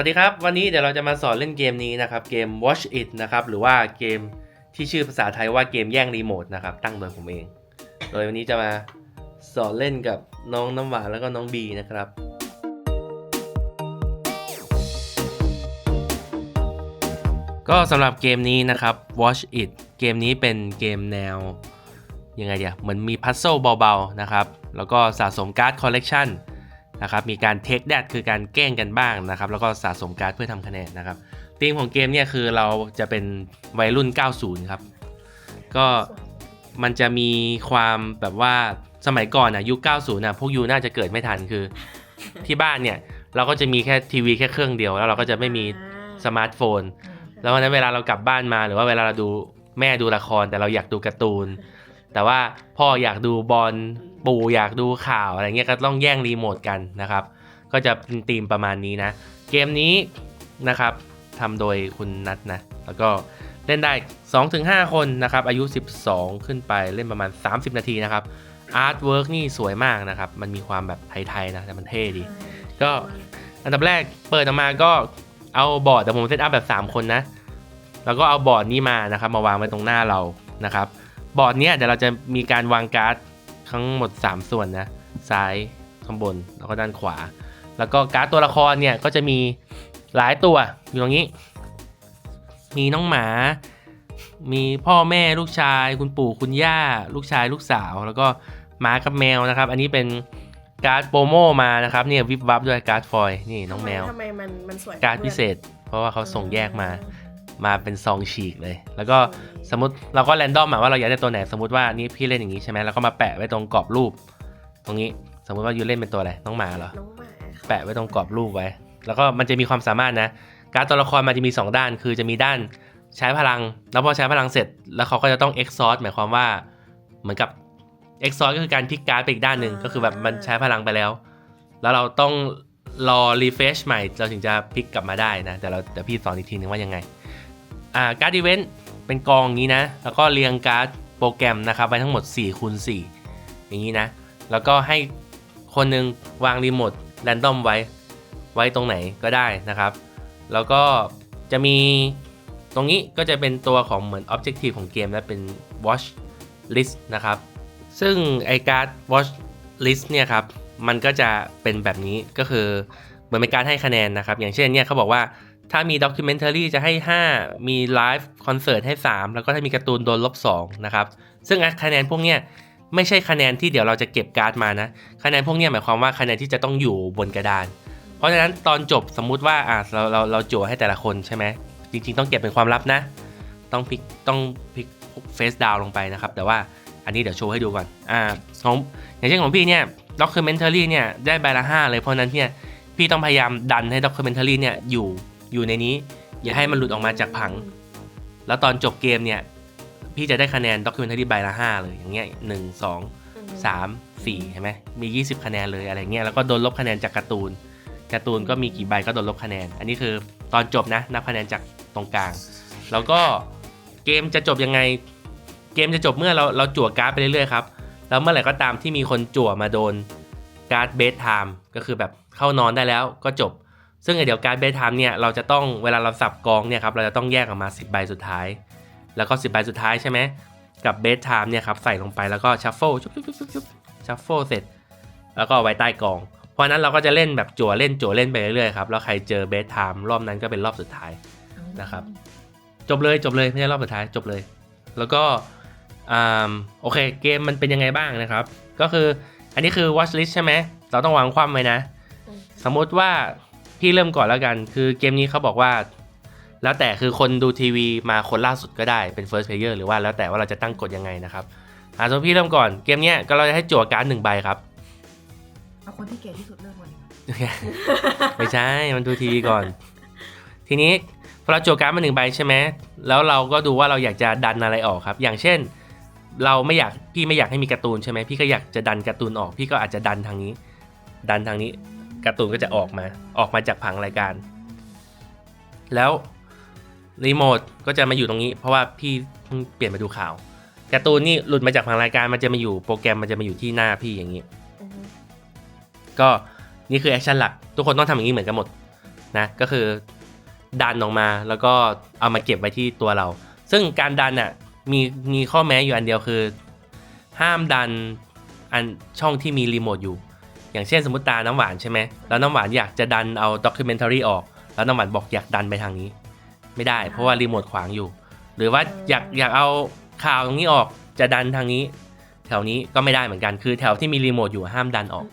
วัสดีครับ วันนี้เดี๋ยวเราจะมาสอนเล่นเกมนี้นะครับ เกม Watch It นะครับ หรือว่าเกมที่ชื่อภาษาไทยว่าเกมแย่งรีโมทนะครับ ตั้งโดยผมเอง โดยวันนี้จะมาสอนเล่นกับน้องน้ำหวานแล้วก็น้องบีนะครับก็สำหรับเกมนี้นะครับ Watch It เกมนี้เป็นเกมแนวยังไงเดียเหมือนมีพัซโซลเบาๆนะครับ แล้วก็สะสมการ์ดคอลเลกชัน นะครับมีการเทคแดดคือการแกล้งกันบ้างนะครับแล้วก็สะสมการ์ดเพื่อทำคะแนนนะครับธีมของเกมเนี่ยคือเราจะเป็นวัยรุ่น 90 ครับ ก็มันจะมีความแบบว่าสมัยก่อนอะยุค 90อะพวกยูน่าจะเกิดไม่ทันคือ ที่บ้านเนี่ยเราก็จะมีแค่ทีวีแค่เครื่องเดียว แล้วเราก็จะไม่มีสมาร์ทโฟน แล้ววันนั้นเวลาเรากลับบ้านมาหรือว่าเวลาเราดูแม่ดูละครแต่เราอยากดูการ์ตูน แต่ว่าพ่ออยากดูบอลปู่อยากดูข่าวอะไรเงี้ยก็ต้องแย่งรีโมทกันนะครับ ก็จะเป็นธีมประมาณนี้นะ เกมนี้นะครับทำโดยคุณนัทนะ แล้วก็เล่นได้ 2-5 คนนะครับ อายุ 12 ขึ้นไปเล่นประมาณ 30 นาทีนะครับอาร์ตเวิร์กนี่สวยมากนะครับ มันมีความแบบไทยๆนะแต่มันเท่ดี ก็อันดับแรกเปิดออกมาก็เอาบอร์ดแต่ผมเซตอัพแบบ 3 คนนะ แล้วก็เอาบอร์ดนี้มานะครับ มาวางไว้ตรงหน้าเรานะครับ บอร์ดเนี้ยเดี๋ยวเราจะมีการวางการ์ดทั้งหมด 3 ส่วนนะ ซ้ายข้างบนแล้วก็ด้านขวา แล้วก็การ์ดตัวละครเนี่ยก็จะมีหลายตัวอยู่ตรงนี้ มีน้องหมา มีพ่อแม่ลูกชาย คุณปู่คุณย่า ลูกชายลูกสาว แล้วก็หมากับแมวนะครับ อันนี้เป็นการ์ดโปรโมมานะครับเนี่ยวิบวับด้วยการ์ดฟอยล์นี่น้องแมวทำไมมันมันสวยการ์ดพิเศษ เพราะว่าเขาส่งแยกมา มาเป็นซองฉีกเลย แล้วก็สมมติเราก็แรนดอมอะว่าเราอยากได้ตัวไหนสมมติว่านี่พี่เล่นอย่างนี้ใช่ไหมแล้วก็มาแปะไว้ตรงกรอบรูป ตรงนี้สมมติว่ายูเล่นเป็นตัวอะไรน้องหมาเหรอน้องหมาค่ะแปะไว้ตรงกรอบรูปไว้ แล้วก็มันจะมีความสามารถนะ การดตัวละครมันจะมี 2 ด้าน คือจะมีด้านใช้พลัง แล้วพอใช้พลังเสร็จ แล้วเขาก็จะต้อง exhaust หมายความว่าเหมือนกับ exhaust ก็คือการพลิกการ์ดไปอีกด้านหนึ่งก็คือแบบมันใช้พลังไปแล้ว แล้วเราต้องรอ refresh ใหม่เราถึงจะพลิกกลับมาได้นะแต่เราเดี๋ยวพี่สอนอีกทีนึงว่ายังไง อ่าการ์ดอีเวนต์เป็นกองอย่างนี้นะ แล้วก็เรียงการ์ดโปรแกรมนะครับไว้ทั้งหมด4คูณ4อย่างนี้นะ แล้วก็ให้คนหนึงวางรีโมทแรนดอมไว้ไว้ตรงไหนก็ได้นะครับ แล้วก็จะมีตรงนี้ก็จะเป็นตัวของเหมือน Objective ของเกมและเป็น Watch List นะครับ ซึ่งไอการ์ด Watch List เนี่ยครับ มันก็จะเป็นแบบนี้ก็คือเหมือนเป็นการให้คะแนนนะครับ อย่างเช่นเนี่ยเขาบอกว่า ถ้ามีด็อกิเมนท r รีจะให้ 5 มีไลฟ์คอนเสิร์ตให้ 3 แล้วก็ถ้ามีการ์ตูนโดนลบ2นะครับ ซึ่งคะแนนพวกเนี้ยไม่ใช่คะแนนที่เดี๋ยวเราจะเก็บการ์ดมานะ คะแนนพวกเนี้ยหมายความว่าคะแนนที่จะต้องอยู่บนกระดาน เพราะฉะนั้นตอนจบสมมุติว่าอะเราเราเราจั่วให้แต่ละคนใช่ไหม จริง ๆ ต้องเก็บเป็นความลับนะ ต้องพลิกต้องพลิกเฟสดาวลงไปนะครับ แต่ว่าอันนี้เดี๋ยวโชว์ให้ดูก่อนอ่าของอย่างเช่นของพี่เนี่ยด็อกิเมนท r รีเนี่ยได้ใบละ5เลยเพราะฉะนั้นเนี่ยพี่ต้องพยายามดันให้ด็อกิเมนท r รีเนี่ยอยู่ อยู่ในนี้ อย่าให้มันหลุดออกมาจากผัง แล้วตอนจบเกมเนี่ย พี่จะได้คะแนนด็อกิเมนท r รีใบละ5เลยอย่างเงี้ยหนึ่งสองสามสี่ใช่ไหมมี 20 คะแนนเลยอะไรเงี้ยแล้วก็โดนลบคะแนนจากการ์ตูนการ์ตูนก็มีกี่ใบก็โดนลบคะแนน อันนี้คือตอนจบนะนับคะแนนจากตรงกลาง แล้วก็เกมจะจบยังไง เกมจะจบเมื่อเราเราจั่วการ์ดไปเรื่อยๆครับแล้วเมื่อไหร่ก็ตามที่มีคนจั่วมาโดนการ์ดเบสไทม์ก็คือแบบเข้านอนได้แล้วก็จบ ซึ่งไอเดี๋ยวการ์ดเบสไทม์เนี่ยเราจะต้องเวลาเราสับกองเนี่ยครับเราจะต้องแยกออกมา 10 ใบสุดท้าย แล้วก็ 10 ใบสุดท้ายใช่ไหมกับเบสไทม์เนี่ยครับใส่ลงไปแล้วก็ชัฟเฟิลชุบชุบชุบชุบชุบชัฟเฟิลเสร็จ แล้วก็เอาไว้ใต้กอง เพราะฉะนั้นเราก็จะเล่นแบบจั่วเล่นจั่วเล่นไปเรื่อยๆครับแล้วใครเจอเบสไทม์รอบนั้นก็เป็นรอบสุดท้ายนะครับจบเลยจบเลยไม่ใช่รอบสุดท้ายจบเลย แล้วก็อ่าโอเคเกมมันเป็นยังไงบ้างนะครับ ก็คืออันนี้คือ watch list ใช่ไหมเราต้องวางความไว้นะ สมมุติว่า พี่เริ่มก่อนแล้วกัน คือเกมนี้เขาบอกว่า แล้วแต่คือคนดูทีวีมาคนล่าสุดก็ได้เป็น first player หรือว่าแล้วแต่ว่าเราจะตั้งกฎยังไงนะครับอ่าสมมติพี่เริ่มก่อนเกมเนี้ยก็เราจะให้จั่วการ์ดหนึ่งใบครับ เอาคนที่เก่งที่สุดเลือกคนไม่ใช่ มันดูทีวีก่อน ทีนี้พอเราจั่วการ์ดมาหนึ่งใบใช่ไหมแล้วเราก็ดูว่าเราอยากจะดันอะไรออกครับ อย่างเช่น เราไม่อยากพี่ไม่อยากให้มีการ์ตูนใช่ไหมพี่ก็อยากจะดันการ์ตูนออก พี่ก็อาจจะดันทางนี้ ดันทางนี้ การ์ตูนก็จะออกมาออกมาจากผังรายการ แล้วรีโมทก็จะมาอยู่ตรงนี้ เพราะว่าพี่เพิ่งเปลี่ยนมาดูข่าวการ์ตูนนี่หลุดมาจากผังรายการมันจะมาอยู่โปรแกรมมันจะมาอยู่ที่หน้าพี่อย่างนี้ ก็นี่คือแอคชั่นหลัก ทุกคนต้องทำอย่างนี้เหมือนกันหมดนะก็คือดันออกมาแล้วก็เอามาเก็บไว้ที่ตัวเรา ซึ่งการดันอะมีมีข้อแม้อยู่อันเดียวคือ ห้ามดันอันช่องที่มีรีโมทอยู่ อย่างเช่นสมมติตาน้ำหวานใช่ไหมแล้วน้ำหวานอยากจะดันเอาด็อกิเมนทารีออก แล้วน้ำหวานบอกอยากดันไปทางนี้ ไม่ได้ เพราะว่ารีโมทขวางอยู่ หรือว่าอยากอยากเอาข่าวตรงนี้ออกจะดันทางนี้ แถวนี้ก็ไม่ได้เหมือนกันคือแถวที่มีรีโมทอยู่ห้ามดันออก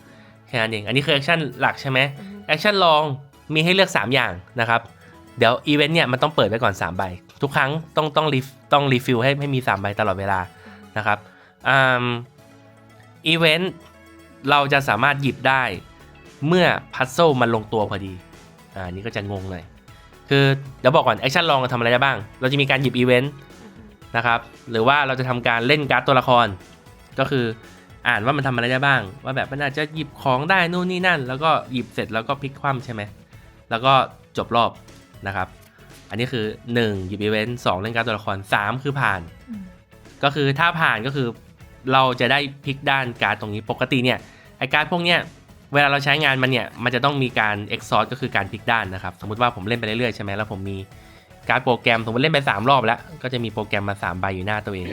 แค่นั้นเองอันนี้คือแอคชั่นหลักใช่ไหมแอคชั่นลองมีให้เลือก 3 อย่างนะครับ เดี๋ยวอีเวนต์เนี่ยมันต้องเปิดไว้ก่อน 3 ใบ ทุกครั้งต้องต้องรีต้องรีฟิลให้ให้มี 3 ใบตลอดเวลานะครับอ่าอีเวนต์ เราจะสามารถหยิบได้เมื่อพัซ z ซ e มันลงตัวพอดี อ่านี่ก็จะงงหน่อย คือเดี๋ยวบอกก่อนแอคชั่นลองเราทำอะไรได้บ้าง เราจะมีการหยิบอีเวนต์นะครับ หรือว่าเราจะทำการเล่นการ์ดตัวละคร ก็คืออ่านว่ามันทำอะไรได้บ้าง ว่าแบบมันอาจจะหยิบของได้นู่นนี่นั่น แล้วก็หยิบเสร็จแล้วก็พลิกคว่ำใช่ไหม แล้วก็จบรอบนะครับ อันนี้คือ 1 หยิบอีเวนต์สเล่นการ์ดตัวละคร 3 คือผ่านอืมก็คือถ้าผ่านก็คือ เราจะได้พลิกด้านการ์ดตรงนี้ปกติเนี่ยไอการ์ดพวกเนี้ยเวลาเราใช้งานมันเนี่ยมันจะต้องมีการ exhaust ก็คือการพลิกด้านนะครับสมมติว่าผมเล่นไปเรื่อยๆใช่ไหมแล้วผมมีการ์ดโปรแกรมสมมติเล่นไป 3 รอบแล้ว ก็จะมีโปรแกรมมา 3 ใบอยู่หน้าตัวเอง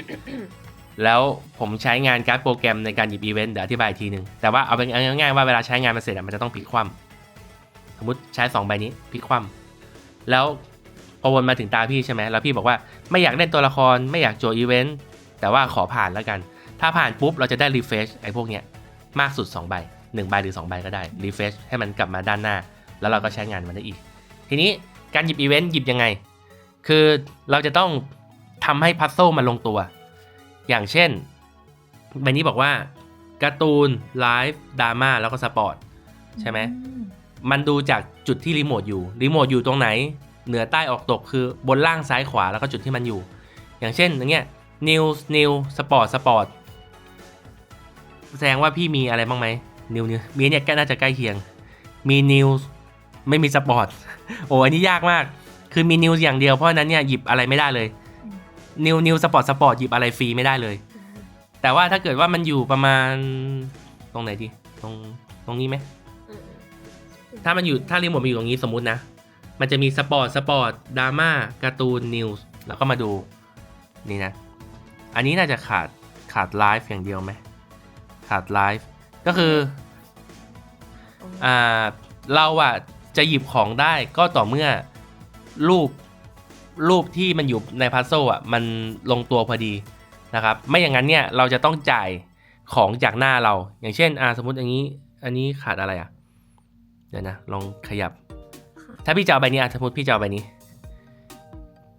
แล้วผมใช้งานการ์ดโปรแกรมในการหยิบอีเวนต์เดี๋ยวอธิบายอีกทีหนึ่งแต่ว่าเอาเป็นง่ายๆว่าเวลาใช้งานมาเสร็จมันจะต้องพลิกคว่ำสมมติใช้ 2 ใบนี้พลิกคว่ำแล้วพอวนมาถึงตาพี่ใช่ไหมแล้วพี่บอกว่าไม่อยากเล่นตัวละครไม่อยากโจอีเวนต์แต่ว่าขอผ่านแล้วกัน ถ้าผ่านปุ๊บเราจะได้รีเฟชไอ้พวกเนี้ยมากสุด 2 ใบ1ใบหรือ 2 ใบก็ได้รีเฟชให้มันกลับมาด้านหน้า แล้วเราก็ใช้งานมันได้อีก ทีนี้การหยิบอีเวนต์หยิบยังไง คือเราจะต้องทำให้พัซโซมันลงตัว อย่างเช่นใบนี้บอกว่าการ์ตูนไลฟ์ดราม่าแล้วก็สปอร์ตใช่ไหมมันดูจากจุดที่รีโมทอยู่รีโมทอยู่ตรงไหน เหนือใต้ออกตกคือบนล่างซ้ายขวาแล้วก็จุดที่มันอยู่ อย่างเช่นอย่างเงี้ย news new sport sport แสดงว่าพี่มีอะไรบ้างไหม new new มีเนี่ยก็น่าจะใกล้เคียง มี news ไม่มี sport โอ้อันนี้ยากมาก คือมี news อย่างเดียวเพราะนั้นเนี่ยหยิบอะไรไม่ได้เลย new new sport sport หยิบอะไรฟรีไม่ได้เลย แต่ว่าถ้าเกิดว่ามันอยู่ประมาณตรงไหนดีตรงตรงนี้ไหมถ้ามันอยู่ถ้ารีโมทมันอยู่ตรงนี้สมมุตินะ มันจะมีสปอร์ตสปอร์ตดราม่าการ์ตูนนิวส์แล้วก็มาดูนี่นะ อันนี้น่าจะขาดขาดไลฟ์อย่างเดียวไหม ขาดไลฟ์ก็คืออ่าเราอะจะหยิบของได้ก็ต่อเมื่อรูปรูปที่มันอยู่ในพัซโซอะมันลงตัวพอดีนะครับ ไม่อย่างนั้นเนี่ยเราจะต้องจ่ายของจากหน้าเรา อย่างเช่นอ่าสมมติอย่างนี้อันนี้ขาดอะไรอะเดี๋ยวนะลองขยับ ถ้าพี่จะเอาใบนี้อะสมมติพี่จะเอาใบนี้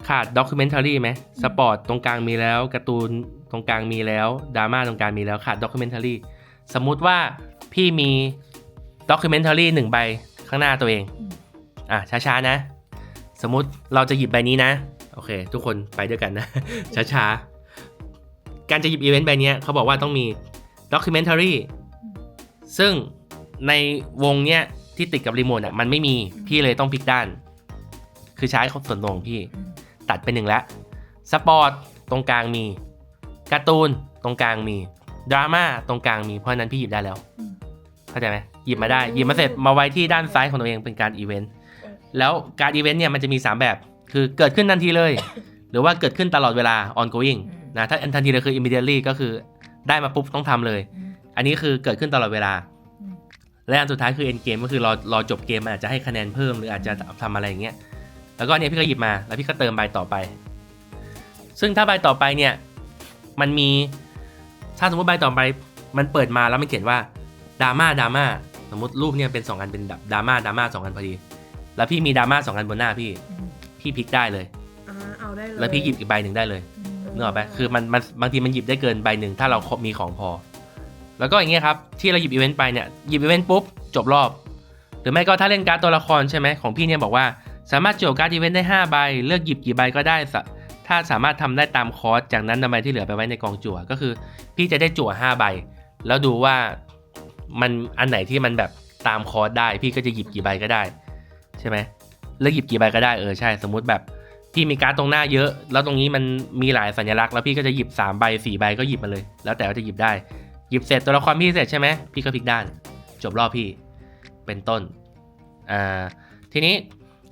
ขาดด็อกิเมนทารีไหมสปอร์ตตรงกลางมีแล้วการ์ตูนตรงกลางมีแล้วดราม่าตรงกลางมีแล้วขาดด็อกิเมนทารีสมมุติว่าพี่มีด็อกิเมนทารีหนึ่งใบข้างหน้าตัวเองอะช้าๆนะ สมมุติเราจะหยิบใบนี้นะ โอเค ทุกคนไปด้วยกันนะ ช้าๆ การจะหยิบอีเวนต์ใบเนี้ยเขาบอกว่าต้องมีด็อกิเมนทารีซึ่งในวงเนี้ยที่ติดกับรีโมทอะมันไม่มีพี่เลยต้องพลิกด้าน คือใช้ส่วนตัวของพี่อืม ตัดไปหนึ่งแล้วสปอร์ตตรงกลางมีการ์ตูนตรงกลางมีดราม่าตรงกลางมีเพราะฉะนั้นพี่หยิบได้แล้วอืมเข้าใจไหมหยิบมาได้หยิบมาเสร็จมาไว้ที่ด้านซ้ายของตัวเองเป็นการอีเวนต์แล้วการอีเวนต์เนี่ยมันจะมี 3 แบบ คือเกิดขึ้นทันทีเลย หรือว่าเกิดขึ้นตลอดเวลา ongoing อืมนะถ้าทันทีเลยคือ immediately ก็คือได้มาปุ๊บต้องทำเลยอืมอันนี้คือเกิดขึ้นตลอดเวลาอืมและอันสุดท้ายคือ end game ก็คือรอรอจบเกมมันอาจจะให้คะแนนเพิ่มหรืออาจจะทำอะไรอย่างเงี้ย แล้วก็เนี่ยพี่ก็หยิบมาแล้วพี่ก็เติมใบต่อไป ซึ่งถ้าใบต่อไปเนี่ยมันมีถ้าสมมติใบต่อไป มันเปิดมาแล้วมันเขียนว่าดราม่าดราม่าสมมติรูปเนี่ยเป็นสองอันเป็นแบบดราม่าดราม่าสองอันพอดี แล้วพี่มีดราม่าสองอันบนหน้าพี่อืมพี่พลิกได้เลยอ่าเอาได้เลยแล้วพี่หยิบอีกใบหนึ่งได้เลยอืมนึกออกไหมคือมันมันบางทีมันหยิบได้เกินใบหนึ่งถ้าเรามีของพอ แล้วก็อย่างเงี้ยครับที่เราหยิบอีเวนต์ไปเนี่ยหยิบอีเวนต์ปุ๊บจบรอบ หรือไม่ก็ถ้าเล่นการ์ดตัวละครใช่ไหมของพี่เนี่ยบอกว่า สามารถจทย์การ์ดอีเวนต์ได้ 5 ใบ เลือกหยิบกี่ใบก็ได้สะถ้าสามารถทำได้ตามคอร์สจากนั้นนำใบที่เหลือไปไว้ในกองจั่วก็คือ พี่จะได้จั่ว 5 ใบ แล้วดูว่ามันอันไหนที่มันแบบตามคอร์สได้ พี่ก็จะหยิบกี่ใบก็ได้ ใช่ไหมเลือกหยิบกี่ใบก็ได้เออใช่ สมมุติแบบพี่มีการ์ดตรงหน้าเยอะ แล้วตรงนี้มันมีหลายสัญลักษณ์แล้วพี่ก็จะหยิบ3ใบ4ใบก็หยิบมาเลย แล้วแต่ว่าจะหยิบได้หยิบเสร็จตัวละครพี่เสร็จใช่ไหมพี่ก็พลิกด้าน จบรอบพี่เป็นต้นอ่าทีนี้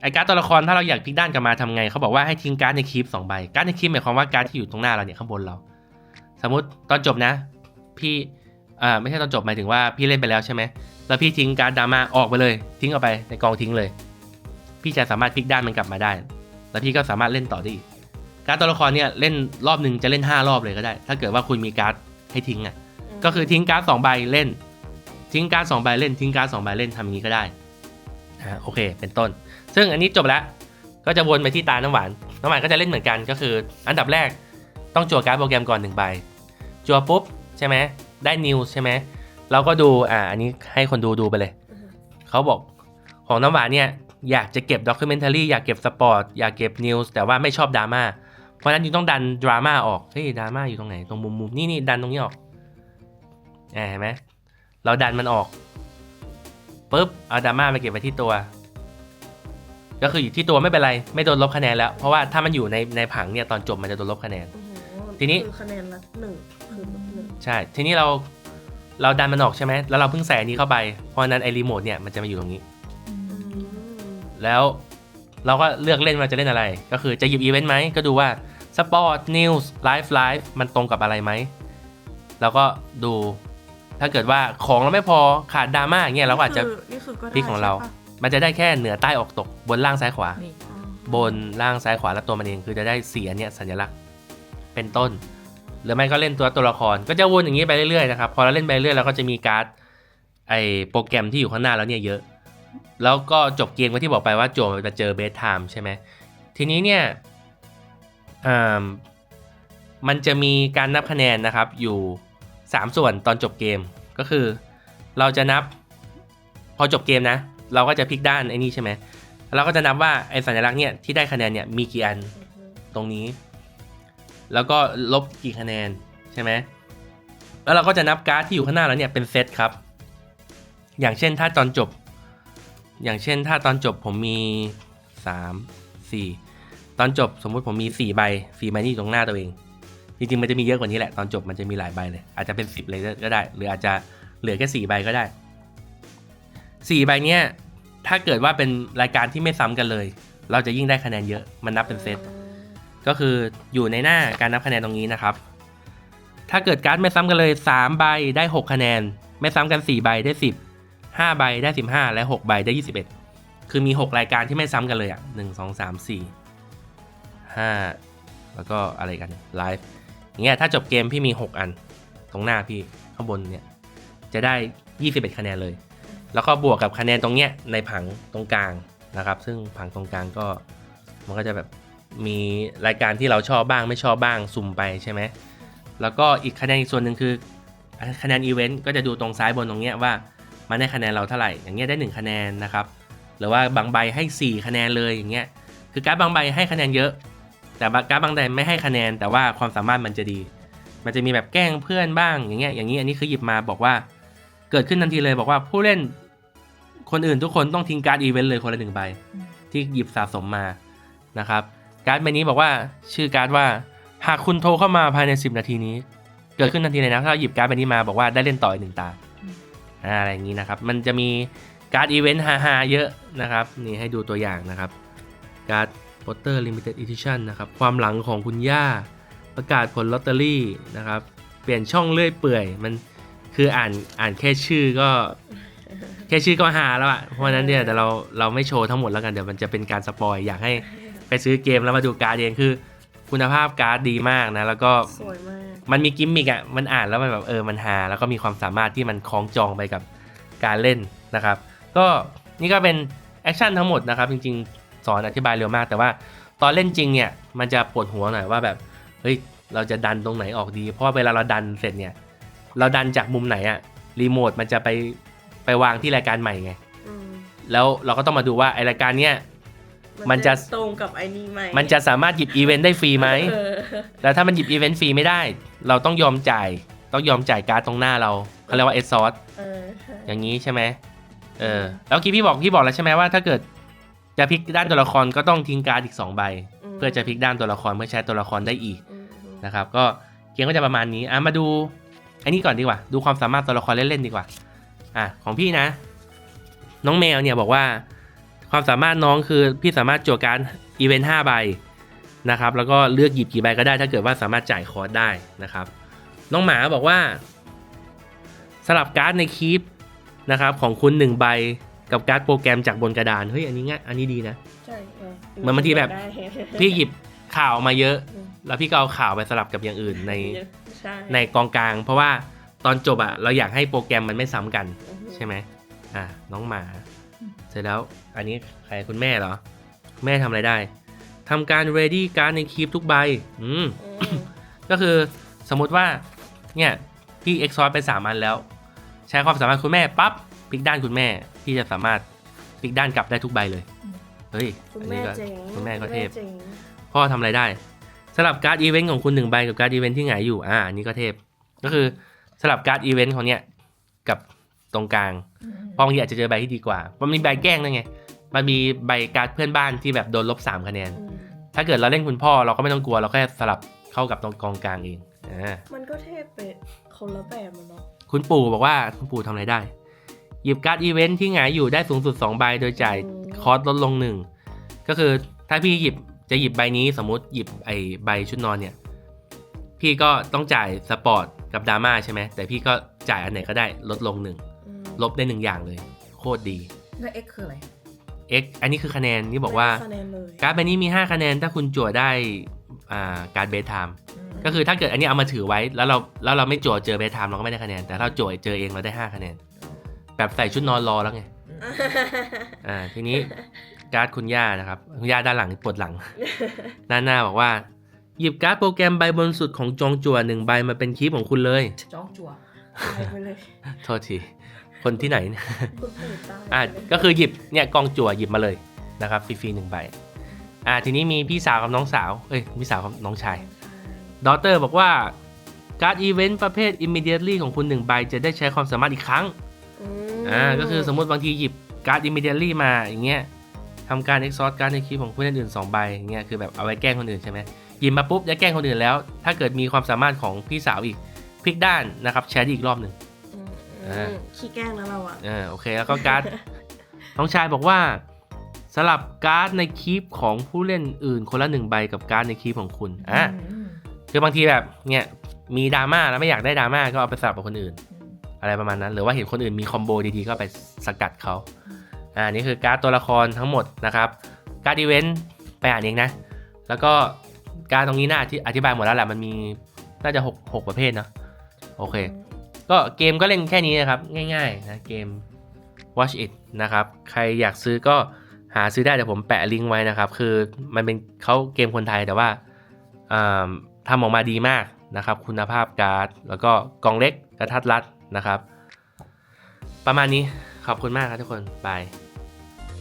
ไอการ์ดตัวละครถ้าเราอยากพลิกด้านกลับมาทำไงเขาบอกว่าให้ทิ้งการ์ดในคลิปสองใบการ์ดในคลิปหมายความว่าการ์ดที่อยู่ตรงหน้าเราเนี่ยข้างบนเรา สมมติตอนจบนะ พี่อ่าไม่ใช่ตอนจบหมายถึงว่าพี่เล่นไปแล้วใช่ไหมแล้วพี่ทิ้งการ์ดดราม่าออกไปเลย ทิ้งออกไปในกองทิ้งเลย พี่จะสามารถพลิกด้านมันกลับมาได้ แล้วพี่ก็สามารถเล่นต่อได้อีกการ์ดตัวละครเนี่ยเล่นรอบหนึ่งจะเล่น 5 รอบเลยก็ได้ ถ้าเกิดว่าคุณมีการ์ดให้ทิ้งอะก็คือทิ้งการ์ดสองใบเล่น ทิ้งการ์ดสองใบเล่นทิ้งการ์ดสองใบเล่นทำอย่างนี้ก็ได้ อ่าโอเค เป็นต้น ซึ่งอันนี้จบแล้ว ก็จะวนไปที่ตาน้ำหวาน น้ำหวานก็จะเล่นเหมือนกันก็คือ อันดับแรกต้องจั่วการ์ดโปรแกรมก่อนหนึ่งใบจั่วปุ๊บใช่ไหมได้นิวใช่ไหมเราก็ดูอ่าอันนี้ให้คนดูดูไปเลยเขาบอกของน้ำหวานเนี่ยอยากจะเก็บด็อกิเมนทารีอยากเก็บสปอร์ตอยากเก็บนิวส์แต่ว่าไม่ชอบดราม่าเพราะฉะนั้นยูต้องดันดราม่าออกเฮ้ยดราม่าอยู่ตรงไหนตรงมุมมุมนี่นี่ดันตรงนี้ออกอ่าเห็นไหมเราดันมันออก ปุ๊บเอาดราม่าไปเก็บไว้ที่ตัว ก็คืออยู่ที่ตัวไม่เป็นไรไม่โดนลบคะแนนแล้ว เพราะว่าถ้ามันอยู่ในในผังเนี่ยตอนจบมันจะโดนลบคะแนนโอ้โหทีนี้ คือคะแนนละหนึ่งคือลบหนึ่งใช่ ทีนี้เราเราดันมันออกใช่ไหมแล้วเราเพิ่งใส่อันนี้เข้าไป เพราะฉะนั้นไอรีโมทเนี่ยมันจะมาอยู่ตรงนี้อืมแล้วเราก็เลือกเล่นว่าจะเล่นอะไร ก็คือจะหยิบอีเวนต์ไหมก็ดูว่าสปอร์ตนิวส์ไลฟ์ไลฟ์มันตรงกับอะไรไหมแล้วก็ดู ถ้าเกิดว่าของเราไม่พอขาดดราม่าอย่างเงี้ยเราก็อาจจะนี่คือนี่คือก็ได้พลิกของเรา ใช่ปะมันจะได้แค่เหนือใต้ออกตกบนล่างซ้ายขวา นี่อ๋อบนล่างซ้ายขวาและตัวมันเองคือจะได้เสียเนี่ยสัญลักษณ์เป็นต้น หรือไม่ก็เล่นตัวตัวละครก็จะวนอย่างนี้ไปเรื่อยๆนะครับพอเราเล่นไปเรื่อยเราก็จะมีการ์ดไอโปรแกรมที่อยู่ข้างหน้าแล้วเนี่ยเยอะ แล้วก็จบเกมก็ที่บอกไปว่าโจมจะเจอเบสไทม์ใช่ไหมทีนี้เนี่ยอ่ามันจะมีการนับคะแนนนะครับอยู่ 3 ส่วนตอนจบเกมก็คือ เราจะนับ พอจบเกมนะ เราก็จะพลิกด้านไอ้นี่ใช่ไหมเราก็จะนับว่าไอ้สัญลักษณ์เนี่ยที่ได้คะแนนเนี่ยมีกี่อันตรงนี้ แล้วก็ลบกี่คะแนนใช่ไหมแล้วเราก็จะนับการ์ดที่อยู่ข้างหน้าแล้วเนี่ยเป็นเซตครับ อย่างเช่นถ้าตอนจบ อย่างเช่นถ้าตอนจบผมมี 3 4 ตอนจบสมมุติผมมี 4 ใบ4ใบนี่อยู่ตรงหน้าตัวเอง จริงๆมันจะมีเยอะกว่านี้แหละตอนจบมันจะมีหลายใบเลย อาจจะเป็น 10เลยก็ได้ หรืออาจจะเหลือแค่ 4 ใบก็ได้ 4 ใบเนี้ยถ้าเกิดว่าเป็นรายการที่ไม่ซ้ำกันเลย เราจะยิ่งได้คะแนนเยอะมันนับเป็นเซตก็คืออยู่ในหน้าการนับคะแนนตรงนี้นะครับ ถ้าเกิดการ์ดไม่ซ้ำกันเลย 3 ใบได้ 6 คะแนน ไม่ซ้ำกัน 4 ใบได้ 10 5 ใบได้ 15 และ 6 ใบได้ 21 คือมี 6 รายการที่ไม่ซ้ำกันเลยอะ 1 2 3 4 5 แล้วก็อะไรกันไลฟ์ อย่างเงี้ยถ้าจบเกมพี่มี 6 อัน ตรงหน้าพี่ข้างบนเนี่ยจะได้ 21 คะแนนเลย แล้วก็บวกกับคะแนนตรงเนี้ยในผังตรงกลางนะครับ ซึ่งผังตรงกลางก็มันก็จะแบบมีรายการที่เราชอบบ้างไม่ชอบบ้างสุ่มไปใช่ไหมแล้วก็อีกคะแนนอีกส่วนหนึ่งคือคะแนนอีเวนต์ก็จะดูตรงซ้ายบนตรงเนี้ยว่ามันได้คะแนนเราเท่าไหร่ อย่างเงี้ยได้ 1 คะแนนนะครับ หรือว่าบางใบให้ 4 คะแนนเลยอย่างเงี้ย คือการบางใบให้คะแนนเยอะ แต่การดบางใบไม่ให้คะแนน แต่ว่าความสามารถมันจะดี มันจะมีแบบแกล้งเพื่อนบ้างอย่างเงี้ยอย่างนี้อันนี้คือหยิบมาบอกว่า เกิดขึ้นทันทีเลยบอกว่าผู้เล่นคนอื่นทุกคนต้องทิ้งการ์ดอีเวนต์เลยคนละหนึ่งใบที่หยิบสะสมมานะครับการ์ดใบนี้บอกว่าชื่อการ์ดว่าหากคุณโทรเข้ามาภายใน 10 นาทีนี้ เกิดขึ้นทันทีเลยนะถ้าเราหยิบการ์ดใบนี้มาบอกว่าได้เล่นต่ออีกหนึ่งตาอืมอ่าอะไรอย่างนี้นะครับ มันจะมีการ์ดอีเวนต์ฮาๆเยอะนะครับ นี่ให้ดูตัวอย่างนะครับ การ์ด โปสเตอร์ลิมิเต็ดอีดิชั่นนะครับ ความหลังของคุณย่าประกาศผลลอตเตอรี่นะครับ เปลี่ยนช่องเลื่อยเปื่อย มันคืออ่านอ่านแค่ชื่อก็ แค่ชื่อก็หาแล้วอะเพราะฉะนั้นเนี่ยแต่เราเราไม่โชว์ทั้งหมดแล้วกันเดี๋ยวมันจะเป็นการสปอยอยากให้ไปซื้อเกมแล้วมาดูการ์ดเองคือ คุณภาพการ์ดดีมากนะแล้วก็สวยมากมันมีกิมมิกอะมันอ่านแล้วมันแบบเออมันหา แล้วก็มีความสามารถที่มันคล้องจองไปกับการเล่นนะครับ ก็นี่ก็เป็นแอคชั่นทั้งหมดนะครับ จริง ๆ สอนอธิบายเร็วมาก แต่ว่าตอนเล่นจริงเนี่ยมันจะปวดหัวหน่อยว่าแบบเฮ้ยเราจะดันตรงไหนออกดี เพราะว่าเวลาเราดันเสร็จเนี่ยเราดันจากมุมไหนอะรีโมทมันจะไปไปวางที่รายการใหม่ไงอืมแล้วเราก็ต้องมาดูว่าไอรายการเนี้ยมันจะตรงกับไอ้นี่ไหมมันจะสามารถหยิบอีเวนต์ได้ฟรีไหมเออแล้วถ้ามันหยิบอีเวนต์ฟรีไม่ได้ เราต้องยอมจ่าย ต้องยอมจ่ายการ์ดตรงหน้าเราเขาเรียกว่าเอซอสเออใช่อย่างนี้ใช่ไหมเออแล้วเมื่อกี้พี่บอกพี่บอกแล้วใช่ไหมว่าถ้าเกิด จะพลิกด้านตัวละครก็ต้องทิ้งการ์ดอีก 2 ใบมเพื่อจะพลิกด้านตัวละครเพื่อใช้ตัวละครได้อีกอืมอืมนะครับ ก็เกมก็จะประมาณนี้อะมาดูอันนี้ก่อนดีกว่า ดูความสามารถตัวละครเล่นๆดีกว่า อะของพี่นะ น้องแมวเนี่ยบอกว่าความสามารถน้องคือพี่สามารถจั่วการอีเวนต์5ใบนะครับแล้วก็เลือกหยิบกี่ใบก็ได้ถ้าเกิดว่าสามารถจ่ายคอร์สได้นะครับ น้องหมาบอกว่าสลับการ์ดในคีปนะครับของคุณ1ใบ กับการ์ดโปรแกรมจากบนกระดานเฮ้ยอันนี้ง่ายอันนี้ดีนะ ใช่เออเหมือนบางทีแบบ ได้ พี่หยิบข่าวมาเยอะ อืม แล้วพี่ก็เอาข่าวไปสลับกับอย่างอื่นในใช่ในกองกลาง เพราะว่าตอนจบอะเราอยากให้โปรแกรมมันไม่ซ้ำกัน อือฮึใช่ไหมอะน้องหมา เสร็จแล้วอันนี้ใครคุณแม่เหรอ แม่ทำอะไรได้ทำการ ready การดในคลิปทุกใบ อืม อืมก็คือสมมุติว่า เนี่ย พี่ exhaust ไปสามอันแล้ว ใช้ความสามารถคุณแม่ปั๊บพลิกด้านคุณแม่ พี่จะสามารถพลิกด้านกลับได้ทุกใบเลย เฮ้ย คุณอันแม่นี้ก็เจ๋งคุณแม่ก็เทพ จ๋งพ่อทำอะไรได้สลับการ์ดอีเวนต์ของคุณหนึ่งใบกับการ์ดอีเวนต์ที่หงายอยู่อ่าอันนี้ก็เทพ ก็คือสลับการ์ดอีเวนต์ของเนี่ยกับตรงกลางเพราะบางทีอาจจะเจอใบที่ดีกว่ามันมีใบแกล้งด้วยไง มันมีใบการ์ดเพื่อนบ้านที่แบบโดนลบ3คะแนน อืมถ้าเกิดเราเล่นคุณพ่อเราก็ไม่ต้องกลัวเราแค่สลับเข้ากับตรงกองกลางเองอ่ามันก็เทพไปคนละแบบมันเนาะคุณปู่บอกว่าคุณปู่ทำอะไรได้ หยิบการ์ดอีเวนต์ที่หงายอยู่ได้สูงสุด2ใบโดยจ่ายคอร์สลดลงหนึ่งก็คือถ้าพี่หยิบจะหยิบใบนี้สมมติหยิบไอใบชุดนอนเนี่ย พี่ก็ต้องจ่ายสปอร์ตกับดราม่าใช่ไหมแต่พี่ก็จ่ายอันไหนก็ได้ลดลงหนึ่งอืมลบได้หนึ่งอย่างเลย โคตรดี แล้ว X คืออะไร X อันนี้คือคะแนนที่บอกว่าได้คะแนนเลยการ์ดใบนี้มี 5 คะแนนถ้าคุณจั่วได้อ่าการเบสไทม์อืมก็คือถ้าเกิดอันนี้เอามาถือไว้แล้วเราแล้วเราไม่จั่วเจอเบสไทม์เราก็ไม่ได้คะแนนแต่ถ้าเราจั่วเจอเองเราได้ 5 คะแนน แบบใส่ชุดนอนรอแล้วไง อ่าทีนี้การ์ดคุณย่านะครับ คุณย่าด้านหลังนี่ปวดหลังด้านหน้าบอกว่า หยิบการ์ดโปรแกรมใบบนสุดของจองจั่วหนึ่งใบมาเป็นคีปของคุณเลย จ้องจั่วตายไปเลยโทษที คนที่ไหนเนี่ยคุณปู่ตายอ่าไปเลยก็คือหยิบเนี่ยกองจั่วหยิบมาเลยนะครับฟรีๆหนึ่งใบ อ่าทีนี้มีพี่สาวกับน้องสาว เอ้ยพี่สาวกับน้องชาย ดอเตอร์บอกว่าการ์ดอีเวนต์ประเภท immediately ของคุณหนึ่งใบจะได้ใช้ความสามารถอีกครั้งม อ่าก็คือสมมุติบางทีหยิบการ์ด immediately มาอย่างเงี้ยทำการ exhaust การ์ดในคลิปของผู้เล่นอื่น2ใบอย่างเงี้ยคือแบบเอาไว้แกล้งคนอื่นใช่ไหมหยิบมาปุ๊บจะแกล้งคนอื่นแล้ว ถ้าเกิดมีความสามารถของพี่สาวอีกพลิกด้านนะครับแชร์ได้อีกรอบหนึ่งอืมอ่าขี้แกล้งนะเราอะเออโอเคแล้วก็การ์ดน้องชายบอกว่าสลับการ์ดในคลิปของผู้เล่นอื่นคนละหนึ่งใบกับการ์ดในคลิปของคุณอะอืมคือบางทีแบบเนี่ยมีดราม่าแล้วไม่อยากได้ดราม่าก็เอาไปสลับกับคนอื่น อืมอะไรประมาณนั้น หรือว่าเห็นคนอื่นมีคอมโบดีๆ ก็ไปสกัดเขาอ่านี่คือการ์ดตัวละครทั้งหมดนะครับ การ์ดอีเวนต์ไปอ่านเองนะ แล้วก็การดตรงนี้น่าอธิอธิบายหมดแล้วแหละมันมีน่าจะ 6 6 ประเภทเนอะโอเค ก็เกมก็เล่นแค่นี้นะครับ ง่ายๆนะเกม Watch It นะครับ ใครอยากซื้อก็หาซื้อได้เดี๋ยวผมแปะลิงก์ไว้นะครับ คือมันเป็นเขาเกมคนไทยแต่ว่าอ่าทำออกมาดีมากนะครับ คุณภาพการ์ด แล้วก็กล่องเล็กกระทัดรัด นะครับ ประมาณนี้ขอบคุณมากครับทุกคนบาย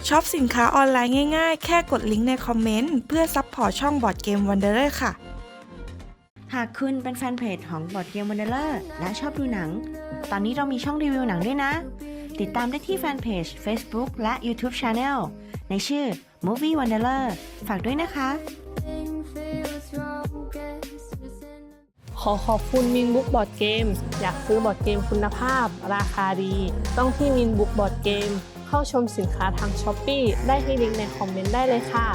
ช็อปสินค้าออนไลน์ง่ายๆ แค่กดลิงก์ในคอมเมนต์เพื่อซัพพอร์ตช่องบอร์ดเกมวันเดอร์ค่ะ หากคุณเป็นแฟนเพจของบอดเกมวันเดอร์และชอบดูหนัง ตอนนี้เรามีช่องรีวิวหนังด้วยนะ ติดตามได้ที่แฟนเพจ Facebook และ YouTube Channel ในชื่อ Movie Wanderer ฝากด้วยนะคะ ขอขอบคุณมินบุ๊กบอร์ดเกมอยากซื้อบอร์ดเกมคุณภาพ ราคาดี ต้องที่มินบุ๊กบอร์ดเกมเข้าชมสินค้าทางช้อปปีได้ที่ลิงก์ในคอมเมนต์ได้เลยค่ะ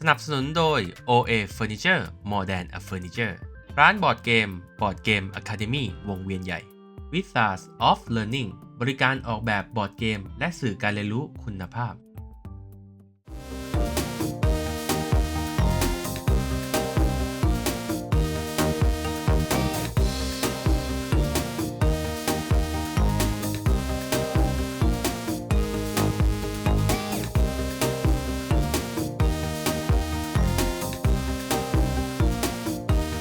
สนับสนุนโดย OA Furniture More Than a Furniture ร้านบอร์ดเกมบอร์ดเกม Academy วงเวียนใหญ่ w i z a r d of Learning บริการออกแบบบอร์ดเกม และสื่อการเรียนรู้คุณภาพ